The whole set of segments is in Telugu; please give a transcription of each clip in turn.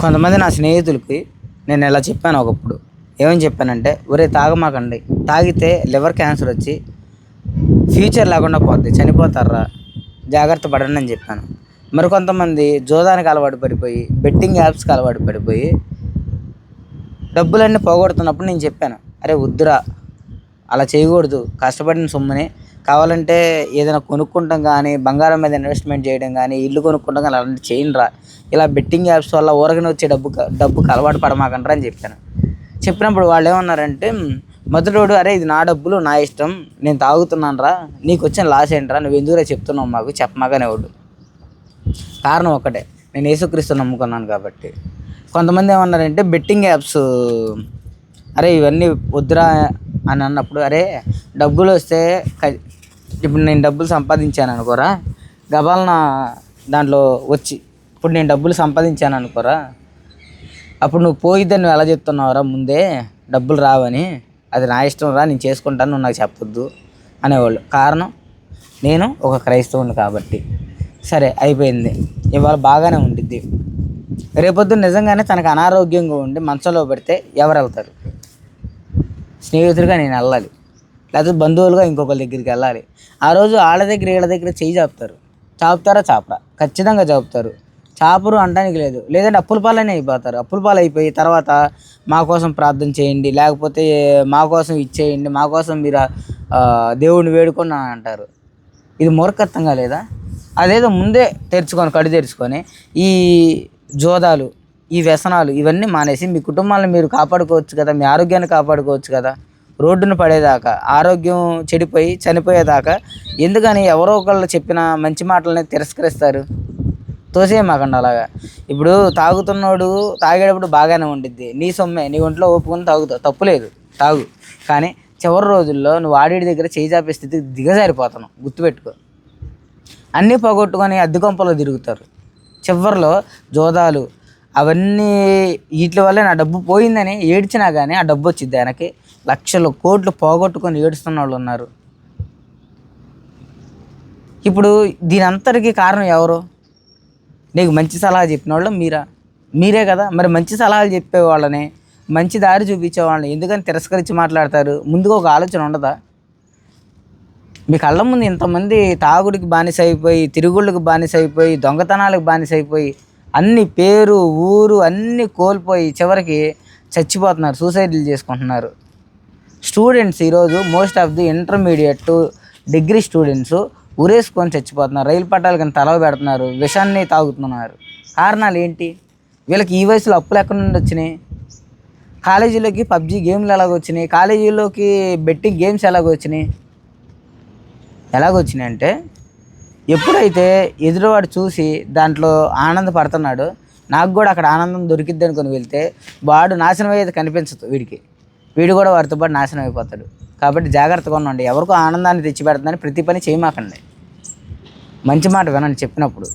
కొంతమంది నా స్నేహితులకి నేను ఇలా చెప్పాను ఒకప్పుడు. ఏమని చెప్పానంటే ఒరే తాగమాకండి. తాగితే లివర్ క్యాన్సర్ వచ్చి ఫ్యూచర్ లేకుండా పోద్ది. చనిపోతారా జాగ్రత్త పడండి అని చెప్పాను. మరి కొంతమంది జోదానికి అలవాటు పడిపోయి బెట్టింగ్ యాప్స్కి అలవాటు పడిపోయి డబ్బులన్నీ పోగొడుతున్నప్పుడు నేను చెప్పాను అరే వద్దురా. అలా చేయకూడదు. కష్టపడిన సొమ్ముని కావాలంటే ఏదైనా కొనుక్కుంటాం కానీ బంగారం మీద ఇన్వెస్ట్మెంట్ చేయడం కానీ ఇల్లు కొనుక్కుంటాం కానీ అలాంటి చేయండిరా. ఇలా బెట్టింగ్ యాప్స్ వల్ల ఊరకనే వచ్చే డబ్బు డబ్బుకి అలవాటు పడమాకండ్రా అని చెప్పాను. చెప్పినప్పుడు వాళ్ళు ఏమన్నారంటే మొదటోడు అరే ఇది నా డబ్బులు నా ఇష్టం నేను తాగుతున్నాను రా నీకు వచ్చిన లాస్ ఏంట్రా నువ్వు ఎందుకురా చెప్తున్నావు మాకు చెప్పమాకనేవాడు కారణం ఒకటే నేను యేసుక్రీస్తు నమ్ముకున్నాను కాబట్టి. కొంతమంది ఏమన్నారంటే బెట్టింగ్ యాప్స్ అరే ఇవన్నీ వద్దురా అని అన్నప్పుడు అరే డబ్బులు వస్తే ఇప్పుడు నేను డబ్బులు సంపాదించాను అనుకోరా. గబాలన దాంట్లో వచ్చి ఇప్పుడు నేను డబ్బులు సంపాదించాను అనుకోరా. అప్పుడు నువ్వు పోయిద్దని నువ్వు ఎలా చెప్తున్నావురా ముందే? డబ్బులు రావని. అది నా ఇష్టం రా నేను చేసుకుంటాను నువ్వు నాకు చెప్పొద్దు అనేవాళ్ళు. కారణం? నేను ఒక క్రైస్తవుని కాబట్టి. సరే అయిపోయింది. ఇవాళ బాగానే ఉండిద్ది. రేపొద్దు నిజంగానే తనకు అనారోగ్యంగా ఉండి మంచంలో పెడితే ఎవరు వెళ్తారు స్నేహితుడిగా నేను వెళ్ళాలి. లేకపోతే బంధువులుగా ఇంకొకరి దగ్గరికి వెళ్ళాలి. ఆ రోజు వాళ్ళ దగ్గర వీళ్ళ దగ్గర చేయి చాపుతారు. చాపుతారా? చాపరా. ఖచ్చితంగా చాపుతారు. చాపరు అనడానికి లేదు. లేదంటే అప్పుల పాలనే అయిపోతారు. అప్పుల పాలు అయిపోయి తర్వాత మా కోసం ప్రార్థన చేయండి లేకపోతే మా కోసం ఇచ్చేయండి మా కోసం మీరు దేవుడిని వేడుకొని అని అంటారు. ఇది మూర్ఖత్వంగా లేదా? అదేదో ముందే తెరుచుకొని కడు తెరుచుకొని ఈ జోదాలు ఈ వ్యసనాలు ఇవన్నీ మానేసి మీ కుటుంబాలను మీరు కాపాడుకోవచ్చు కదా మీ ఆరోగ్యాన్ని కాపాడుకోవచ్చు కదా రోడ్డును పడేదాకా ఆరోగ్యం చెడిపోయి చనిపోయేదాకా ఎందుకని ఎవరో ఒకళ్ళు చెప్పిన మంచి మాటలని తిరస్కరిస్తారు? తోసేయమాకండి అలాగా. ఇప్పుడు తాగుతున్నోడు తాగేటప్పుడు బాగానే ఉండిద్ది. నీ సొమ్మే నీ ఒంట్లో ఒప్పుకొని తాగుతావు తప్పులేదు తాగు. కానీ చివరి రోజుల్లో నువ్వు ఆడిడి దగ్గర చేయి చాపే స్థితికి దిగజారిపోతున్నావు గుర్తుపెట్టుకో. అన్నీ పోగొట్టుకొని అద్దె కొంపలో తిరుగుతారు. చివరిలో జోదాలు అవన్నీ వీటి వల్లే నా డబ్బు పోయిందని ఏడ్చినా కానీ ఆ డబ్బు వచ్చింది ఆయనకి. లక్షలు కోట్లు పోగొట్టుకొని ఏడుస్తున్న వాళ్ళు ఉన్నారు. ఇప్పుడు దీని అంతటికీ కారణం ఎవరు? నీకు మంచి సలహా చెప్పిన వాళ్ళు మీరా? మీరే కదా. మరి మంచి సలహాలు చెప్పే వాళ్ళని మంచి దారి చూపించే వాళ్ళని ఎందుకని తిరస్కరించి మాట్లాడతారు? ముందుగా ఒక ఆలోచన ఉండదా? మీ కళ్ళ ముందు ఇంతమంది తాగుడికి బానిస అయిపోయి తిరుగుళ్ళకి బానిస అయిపోయి దొంగతనాలకు బానిస అయిపోయి అన్ని పేరు ఊరు అన్నీ కోల్పోయి చివరికి చచ్చిపోతున్నారు సూసైడ్లు చేసుకుంటున్నారు. స్టూడెంట్స్ ఈరోజు most of the intermediate degree students ఉరేసుకొని చచ్చిపోతున్నారు రైలు పట్టాలు కింద తలవ పెడుతున్నారు విషాన్ని తాగుతున్నారు. కారణాలు ఏంటి? వీళ్ళకి ఈ వయసులో అప్పులు ఎక్కడి నుండి వచ్చినాయి? కాలేజీలోకి పబ్జి గేమ్లు ఎలాగ వచ్చినాయి? కాలేజీలోకి బెట్టింగ్ గేమ్స్ ఎలాగ వచ్చినాయి? ఎలాగొచ్చినాయి అంటే ఎప్పుడైతే ఎదురువాడు చూసి దాంట్లో ఆనందపడుతున్నాడో నాకు కూడా అక్కడ ఆనందం దొరికిద్ది అనుకుని వెళ్తే వాడు నాశనం అయ్యేది కనిపించదు వీడికి. వీడు కూడా వారితో పాటు నాశనం అయిపోతాడు. కాబట్టి జాగ్రత్తగా ఉండండి. ఎవరికో ఆనందాన్ని తెచ్చిపెడుతుందని ప్రతి పని చేయమాకండి. మంచి మాట వినండి చెప్పినప్పుడు.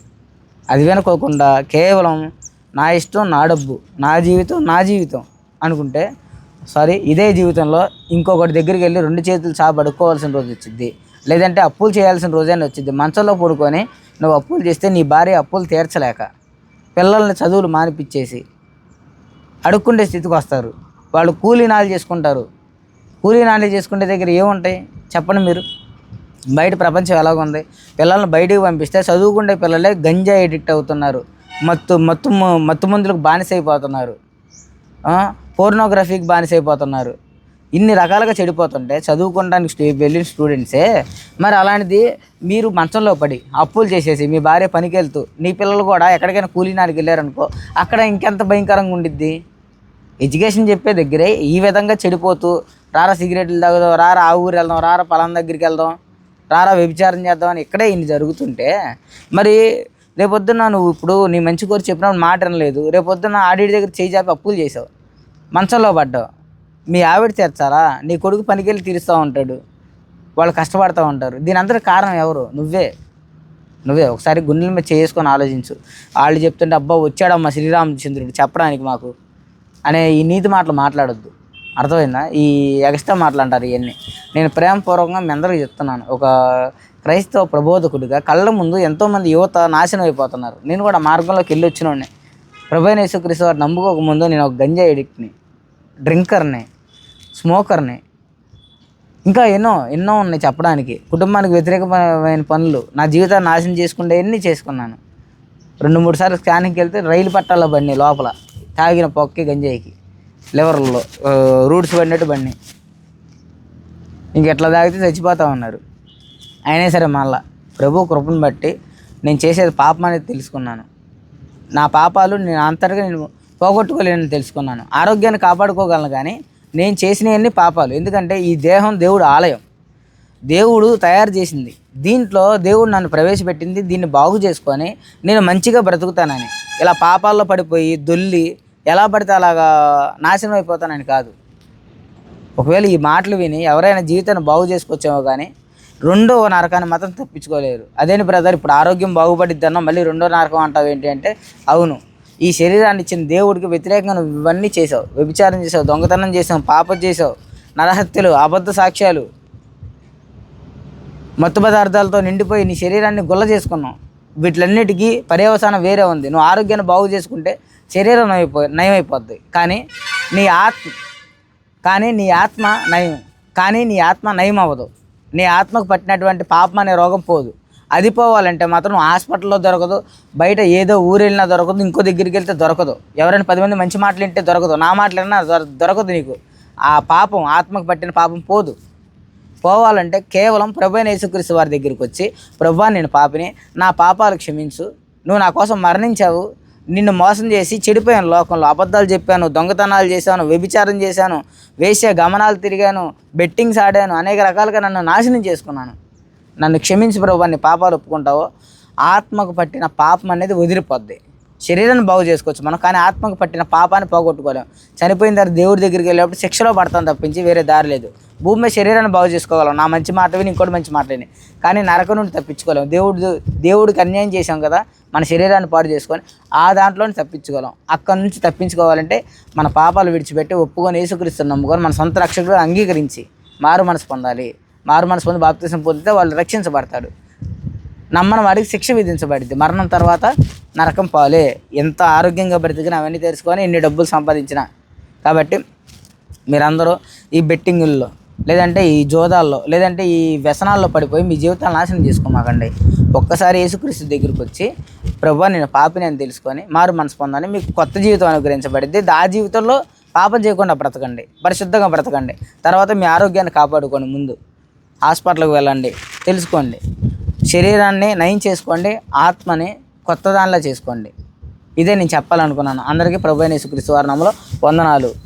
అది వినుకోకుండా కేవలం నా ఇష్టం నా డబ్బు నా జీవితం నా జీవితం అనుకుంటే సారీ ఇదే జీవితంలో ఇంకొకటి దగ్గరికి వెళ్ళి రెండు చేతులు చాపడుకోవాల్సిన రోజు వచ్చింది లేదంటే అప్పులు చేయాల్సిన రోజైనా వచ్చింది మంచంలో పడుకొని నువ్వు అప్పులు చేస్తే నీ భార్య అప్పులు తీర్చలేక పిల్లల్ని చదువులు మానిపించేసి అడుక్కుండే స్థితికి వస్తారు. వాళ్ళు కూలీ నాలు చేసుకుంటారు. కూలీ నాలు చేసుకునే దగ్గర ఏముంటాయి? చెప్పండి మీరు. బయట ప్రపంచం ఎలాగుంది? పిల్లల్ని బయటికి పంపిస్తే చదువుకుండే పిల్లలే గంజా ఎడిక్ట్ అవుతున్నారు. మత్తు మత్తు మత్తు మందులకు బానిస అయిపోతున్నారు పోర్నోగ్రఫీకి బానిస అయిపోతున్నారు ఇన్ని రకాలుగా చెడిపోతుంటే చదువుకోవడానికి వెళ్ళిన స్టూడెంట్సే మరి అలాంటిది మీరు మంచంలో పడి అప్పులు చేసేసి మీ భార్య పనికి వెళ్తూ నీ పిల్లలు కూడా ఎక్కడికైనా కూలీనానికి వెళ్ళారనుకో అక్కడ ఇంకెంత భయంకరంగా ఉండిద్ది? ఎడ్యుకేషన్ చెప్పే దగ్గరే ఈ విధంగా చెడిపోతూ రారా సిగరెట్లు తాగుదాం రారా ఆ ఊరు వెళ్దాం రారా పలాన్ దగ్గరికి వెళ్దాం రారా వ్యభిచారం చేద్దాం అని ఇక్కడే ఇన్ని జరుగుతుంటే మరి రేపొద్దున నువ్వు ఇప్పుడు నీ మంచి కోరి చెప్పినప్పుడు మాట వినలేదు రేపొద్దున ఆడి దగ్గర చేయి చేపి అప్పులు చేసావు మంచంలో పడ్డావు. మీ ఆవిడ తీర్చాలా నీ కొడుకు పనికెళ్ళి తీరుస్తూ ఉంటాడు. వాళ్ళు కష్టపడుతూ ఉంటారు. దీని అంతటి కారణం ఎవరు? నువ్వే. నువ్వే. ఒకసారి గుండెల మీద చేసుకొని ఆలోచించు. వాళ్ళు చెప్తుంటే అబ్బా వచ్చాడమ్మా శ్రీరామచంద్రుడు చెప్పడానికి మాకు అనే ఈ నీతి మాటలు మాట్లాడొద్దు. అర్థమైందా? ఈ ఎగస్ట్రా మాటలు అంటారు ఇవన్నీ నేను ప్రేమపూర్వకంగా మీ అందరికీ చెప్తున్నాను. ఒక క్రైస్తవ ప్రబోధకుడిగా కళ్ళ ముందు ఎంతోమంది యువత నాశనం అయిపోతున్నారు. నేను కూడా మార్గంలోకి వెళ్ళి వచ్చినోడిని. ప్రభు అయిన యేసుక్రీస్తు వారు నమ్ముకోకముందు నేను ఒక గంజా ఎడిక్ట్ని డ్రింకర్ని స్మోకర్ని. ఇంకా ఎన్నో ఎన్నో ఉన్నాయి చెప్పడానికి. కుటుంబానికి వ్యతిరేకమైన పనులు. నా జీవితాన్ని నాశనం చేసుకుంటే ఎన్ని చేసుకున్నాను? రెండు మూడు సార్లు స్కానింగ్కి వెళ్తే రైలు పట్టాల బండి లోపల. తాగిన పొక్కి గంజాయికి. లివర్లో రూట్స్ పడినట్టు బండి. ఇంక ఎట్లా తాగితే చచ్చిపోతా ఉన్నారు. అయినా సరే మళ్ళా ప్రభు కృపను బట్టి నేను చేసేది పాపం అనేది తెలుసుకున్నాను. నా పాపాలు నేను అంతటిగా నేను పోగొట్టుకోలేనని తెలుసుకున్నాను. ఆరోగ్యాన్ని కాపాడుకోగలను కానీ నేను చేసినవన్నీ పాపాలు. ఎందుకంటే ఈ దేహం దేవుడు ఆలయం. దేవుడు తయారు చేసింది. దీంట్లో దేవుడు నన్ను ప్రవేశపెట్టింది దీన్ని బాగు చేసుకొని నేను మంచిగా బ్రతుకుతానని. ఇలా పాపాల్లో పడిపోయి దొల్లి ఎలా పడితే అలాగా నాశనం అయిపోతానని కాదు. ఒకవేళ ఈ మాటలు విని ఎవరైనా జీవితాన్ని బాగు చేసుకొచ్చామో కానీ రెండో నరకాన్ని మాత్రం తప్పించుకోలేరు. అదేని బ్రదర్ ఇప్పుడు ఆరోగ్యం బాగుపడిద్ది అన్నా మళ్ళీ రెండో నరకం అంటావు ఏంటి అంటే అవును. ఈ శరీరాన్ని ఇచ్చిన దేవుడికి వ్యతిరేకంగా నువ్వు ఇవన్నీ చేసావు. వ్యభిచారం చేసావు దొంగతనం చేసావు పాపం చేసావు నరహత్యలు అబద్ధ సాక్ష్యాలు మత్తు పదార్థాలతో నిండిపోయి నీ శరీరాన్ని గుల్ల చేసుకున్నావు. వీటిలన్నిటికీ పర్యవసానం వేరే ఉంది. నువ్వు ఆరోగ్యాన్ని బాగు చేసుకుంటే శరీరం నయమైపో నయమైపోద్ది. కానీ నీ ఆత్మ కానీ నీ ఆత్మ నయం. కానీ నీ ఆత్మ నయం అవ్వదు నీ ఆత్మకు పట్టినటువంటి పాపం అనే రోగం పోదు. అది పోవాలంటే మాత్రం హాస్పిటల్లో దొరకదు బయట ఏదో ఊరు వెళ్ళినా దొరకదు ఇంకో దగ్గరికి వెళ్తే దొరకదు. ఎవరైనా పది మంది మంచి మాటలు వింటే దొరకదు. నా మాటలైనా దొర- దొరకదు నీకు. ఆ పాపం ఆత్మకు పట్టిన పాపం పోదు. పోవాలంటే కేవలం ప్రభు యేసుక్రీస్తు వారి దగ్గరికి వచ్చి ప్రభా నేను పాపిని నా పాపాలు క్షమించు. నువ్వు నా కోసం మరణించావు. నిన్ను మోసం చేసి చెడిపోయాను లోకంలో. అబద్ధాలు చెప్పాను దొంగతనాలు చేశాను వ్యభిచారం చేశాను వేసే గమనాలు తిరిగాను బెట్టింగ్స్ ఆడాను అనేక రకాలుగా నన్ను నాశనం చేసుకున్నాను. నన్ను క్షమించి ప్రభు నీ పాపాలు ఒప్పుకుంటావో ఆత్మకు పట్టిన పాపం అనేది వదిలిపోద్ది. శరీరాన్ని బాగు చేసుకోవచ్చు మనం కానీ ఆత్మకు పట్టిన పాపాన్ని పోగొట్టుకోలేము చనిపోయిన తర్వాత దేవుడి దగ్గరికి వెళ్ళేటప్పుడు శిక్షలో పడతాం తప్పించి వేరే దారి లేదు. భూమి మీద శరీరాన్ని బాగు చేసుకోగలం. నా మంచి మాట విని ఇంకోటి మంచి మాట విని. కానీ నరకం నుండి తప్పించుకోలేము దేవుడు దేవుడికి అన్యాయం చేసాం కదా మన శరీరాన్ని పాడు చేసుకొని ఆ దాంట్లోనే తప్పించుకోలేం అక్కడి నుంచి తప్పించుకోవాలంటే మన పాపాలు విడిచిపెట్టి ఒప్పుకొని యేసుక్రీస్తుని నమ్ముకొని మన సొంత రక్షకుడు అంగీకరించి మారు మనసు పొందాలి. మారు మనసు పొంది బాప్తీసం పొందితే వాళ్ళు రక్షించబడతాడు నమ్మని వాడికి శిక్ష విధించబడింది మరణం తర్వాత నరకం పాలే. ఎంత ఆరోగ్యంగా బ్రతికినా అవన్నీ తెలుసుకొని ఎన్ని డబ్బులు సంపాదించిన. కాబట్టి మీరందరూ ఈ బెట్టింగుల్లో లేదంటే ఈ జోదాల్లో లేదంటే ఈ వ్యసనాల్లో పడిపోయి మీ జీవితాలు నాశనం చేసుకోమాకండి. ఒక్కసారి యేసుక్రీస్తు దగ్గరికి వచ్చి ప్రభు నేను పాపిని అని తెలుసుకొని మారు మనసు పొందని మీకు కొత్త జీవితం అనుగ్రహించబడింది ఆ జీవితంలో పాపం చేయకుండా బ్రతకండి. పరిశుద్ధంగా బ్రతకండి. తర్వాత మీ ఆరోగ్యాన్ని కాపాడుకోండి ముందు హాస్పిటల్కి వెళ్ళండి. తెలుసుకోండి. శరీరాన్ని నయం చేసుకోండి. ఆత్మని కొత్త దానిలా చేసుకోండి. ఇదే నేను చెప్పాలనుకున్నాను. అందరికీ ప్రభు అయిన యేసుక్రీస్తు వందనాలు.